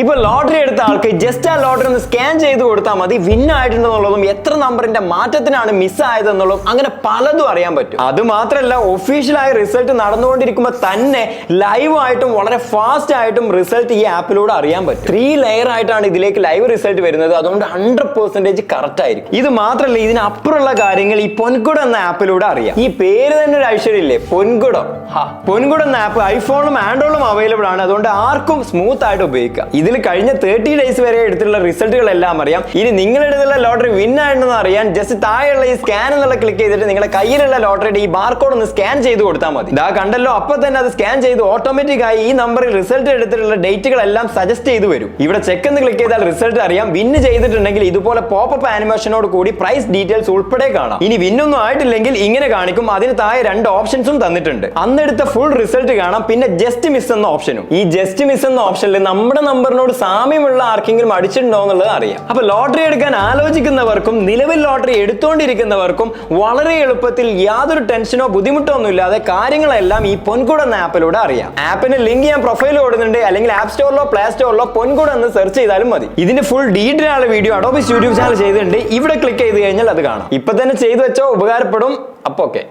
ഇപ്പൊ ലോട്ടറി എടുത്ത ആൾക്ക് ജസ്റ്റ് ആ ലോട്ടറി ഒന്ന് സ്കാൻ ചെയ്ത് കൊടുത്താൽ മതി. വിൻ ആയിട്ടുണ്ടെന്നുള്ളതും എത്ര നമ്പറിന്റെ മാറ്റത്തിനാണ് മിസ് ആയതെന്നുള്ളതും അങ്ങനെ പലതും അറിയാൻ പറ്റും. അത് മാത്രമല്ല ഒഫീഷ്യലായ റിസൾട്ട് നടന്നുകൊണ്ടിരിക്കുമ്പോൾ തന്നെ ലൈവ് ആയിട്ടും വളരെ ഫാസ്റ്റ് ആയിട്ടും റിസൾട്ട് ഈ ആപ്പിലൂടെ അറിയാൻ പറ്റും. ത്രീ ലെയർ ആയിട്ടാണ് ഇതിലേക്ക് ലൈവ് റിസൾട്ട് വരുന്നത്. അതുകൊണ്ട് ഹൺഡ്രഡ് പെർസെന്റേജ് കറക്റ്റ് ആയിരിക്കും. ഇത് മാത്രമല്ല ഇതിനപ്പുറമുള്ള കാര്യങ്ങൾ ഈ പൊൻകുടം എന്ന ആപ്പിലൂടെ അറിയാം. ഈ പേര് തന്നെ ഒരു ഐശ്വര്യമില്ലേ പൊൻകുടം. പൊൻകുടം എന്ന ആപ്പ് ഐഫോണും ആൻഡ്രോയിഡും അവൈലബിൾ ആണ്. അതുകൊണ്ട് ആർക്കും സ്മൂത്ത് ആയിട്ട് ഉപയോഗിക്കാം. ഇതിൽ കഴിഞ്ഞ തേർട്ടി ഡേയ്സ് വരെ എടുത്തിട്ടുള്ള റിസൾട്ടുകളെല്ലാം അറിയാം. ഇനി നിങ്ങളുടെ എടുത്തുള്ള ലോട്ടറി വിൻ ആയിട്ടുണ്ടെന്ന് അറിയാൻ ജസ്റ്റ് താഴെയുള്ള ഈ സ്കാൻ എന്നുള്ള ക്ലിക്ക് ചെയ്തിട്ട് നിങ്ങളുടെ കയ്യിലുള്ള ലോട്ടറിയുടെ ഈ ബാർകോഡ് ഒന്ന് സ്കാൻ ചെയ്ത് കൊടുത്താൽ മതി. ഇതാ കണ്ടല്ലോ അപ്പൊ തന്നെ അത് സ്കാൻ ചെയ്ത് ഓട്ടോമാറ്റിക് ആയി ഈ നമ്പറിൽ റിസൾട്ട് എടുത്തിട്ടുള്ള ഡേറ്റുകളെല്ലാം സജസ്റ്റ് ചെയ്തു വരും. ഇവിടെ ചെക്ക് എന്ന് ക്ലിക്ക് ചെയ്താൽ റിസൾട്ട് അറിയാം. വിൻ ചെയ്തിട്ടുണ്ടെങ്കിൽ ഇതുപോലെ പോപ്പപ്പ് ആനിമേഷനോട് കൂടി പ്രൈസ് ഡീറ്റെയിൽസ് ഉൾപ്പെടെ കാണാം. ഇനി വിന്നൊന്നും ആയിട്ടില്ലെങ്കിൽ ഇങ്ങനെ കാണിക്കും. അതിന് താഴെ രണ്ട് ഓപ്ഷൻസും തന്നിട്ടുണ്ട്. അന്നെടുത്ത ഫുൾ റിസൾട്ട് കാണാം. പിന്നെ ജസ്റ്റ് മിസ് എന്ന ഓപ്ഷനും ഈ ജസ്റ്റ് മിസ് എന്ന ഓപ്ഷനിൽ നമ്മുടെ നമ്പറിനോട് സാമ്യമുള്ള ആർക്കെങ്കിലും അടിച്ചിട്ടുണ്ടോ എന്നുള്ളത് അറിയാം. അപ്പൊ ലോട്ടറി എടുക്കാൻ ആലോചിക്കുന്നവർക്കും നിലവിൽ ലോട്ടറി എടുത്തുകൊണ്ടിരിക്കുന്നവർക്കും വളരെ എളുപ്പത്തിൽ യാതൊരു ടെൻഷനോ ബുദ്ധിമുട്ടോ ഒന്നും ഇല്ലാതെ കാര്യങ്ങളെല്ലാം ഈ പൊൻകുട എന്ന ആപ്പിലൂടെ അറിയാം. ആപ്പിന് ലിങ്ക് ഞാൻ പ്രൊഫൈൽ ഓടുന്നുണ്ട് അല്ലെങ്കിൽ ആപ്പ് സ്റ്റോറിലോ പ്ലേ സ്റ്റോറിലോ പൊൻകുട എന്ന് സെർച്ച് ചെയ്താലും മതി. ഇതിന്റെ ഫുൾ ഡീറ്റെയിൽ വീഡിയോ അഡോബിസ് യൂട്യൂബ് ചാനൽ ചെയ്തിട്ടുണ്ട്. ഇവിടെ ക്ലിക്ക് ചെയ്ത് കഴിഞ്ഞാൽ അത് കാണാം. ഇപ്പൊ തന്നെ ചെയ്തു വെച്ചോ ഉപകാരപ്പെടും. അപ്പൊ ഓക്കെ